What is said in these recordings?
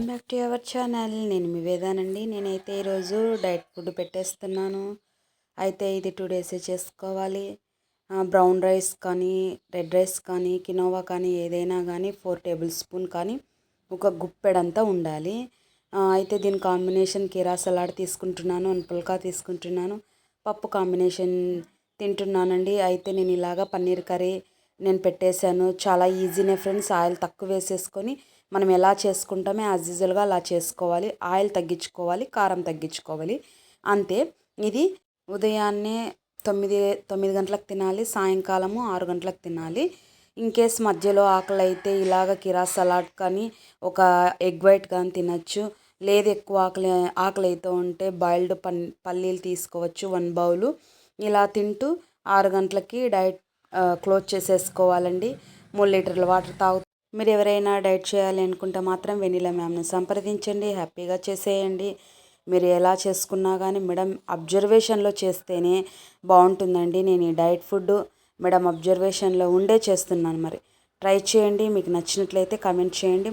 Welcome back to our channel. నేను మీ వేదానండి. నేనైతే ఈరోజు డైట్ ఫుడ్ పెట్టేస్తున్నాను. అయితే ఇది టూ డేసే చేసుకోవాలి. బ్రౌన్ రైస్ కానీ రెడ్ రైస్ కానీ కినోవా కానీ ఏదైనా కానీ ఫోర్ టేబుల్ స్పూన్ కానీ ఒక గుప్పెడంతా ఉండాలి. అయితే దీని కాంబినేషన్ కీరా సలాడ్ తీసుకుంటున్నాను పుల్కా తీసుకుంటున్నాను. పప్పు కాంబినేషన్ తింటున్నానండి. అయితే నేను ఇలాగా పన్నీర్ కర్రీ నేను పెట్టేశాను. చాలా ఈజీనే ఫ్రెండ్స్. ఆయిల్ తక్కువ వేసేసుకొని మనం ఎలా చేసుకుంటామో యాజ్ యూజువల్గా అలా చేసుకోవాలి. ఆయిల్ తగ్గించుకోవాలి కారం తగ్గించుకోవాలి. అంతే. ఇది ఉదయాన్నే తొమ్మిది తొమ్మిది గంటలకు తినాలి సాయంకాలము ఆరు గంటలకు తినాలి. ఇన్ కేస్ మధ్యలో ఆకలి అయితే ఇలాగ కిరా సలాడ్ కానీ ఒక ఎగ్ వైట్ కానీ తినచ్చు. లేదు ఎక్కువ ఆకలి ఆకలి అయితే ఉంటే బాయిల్డ్ పన్ పల్లీలు తీసుకోవచ్చు వన్ బౌలు. ఇలా తింటూ ఆరు గంటలకి డైట్ క్లోజ్ చేసేసుకోవాలండి. మూడు లీటర్ల వాటర్ తాగు మీరు ఎవరైనా డైట్ చేయాలి అనుకుంటే మాత్రం వెనిలా మ్యామ్ని సంప్రదించండి హ్యాపీగా చేసేయండి. మీరు ఎలా చేసుకున్నా కానీ మేడం అబ్జర్వేషన్లో చేస్తేనే బాగుంటుందండి నేను ఈ డైట్ ఫుడ్ మేడం అబ్జర్వేషన్లో ఉండే చేస్తున్నాను మరి. ట్రై చేయండి మీకు నచ్చినట్లయితే కమెంట్ చేయండి.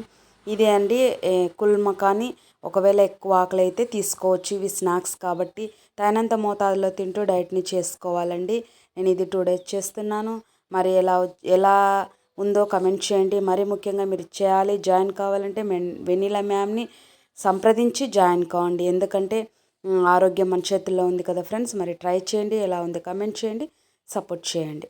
ఇదే అండి ఏ, కుల్మ కానీ ఒకవేళ ఎక్కువ ఆకలి అయితే తీసుకోవచ్చు. ఇవి స్నాక్స్ కాబట్టి తగినంత మోతాదులో తింటూ డైట్ని చేసుకోవాలండి. నేను ఇది టూ డేస్ చేస్తున్నాను. మరి ఎలా ఎలా ఉందో కమెంట్ చేయండి. మరీ ముఖ్యంగా మీరు చేయాలి జాయిన్ కావాలంటే మెన్ వెనీలా మ్యామ్ని సంప్రదించి జాయిన్ కావండి. ఎందుకంటే ఆరోగ్యం మన చేతుల్లో ఉంది కదా ఫ్రెండ్స్. మరి ట్రై చేయండి. ఎలా ఉంది కమెంట్ చేయండి. సపోర్ట్ చేయండి.